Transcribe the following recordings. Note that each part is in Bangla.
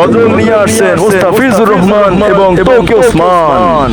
নজর রহমান এবং তৌকি ওসমান।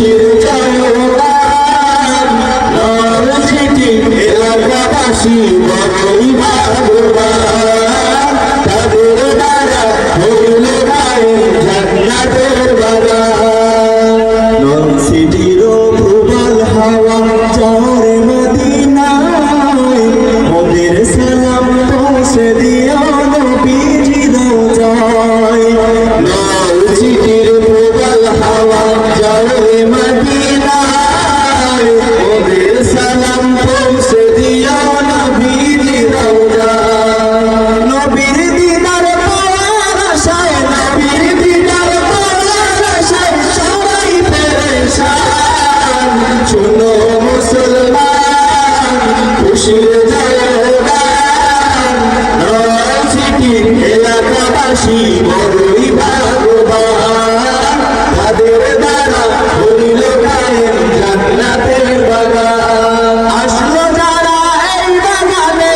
খুশির নরসিটি এলাকাবাসী বড়ই ভাগবান শুনো মুসলমান খুশির এলাকাবাসী বড়ই ভাগবান তাদের দ্বারা হইল গায়েন আসলো যারা এই বাগানে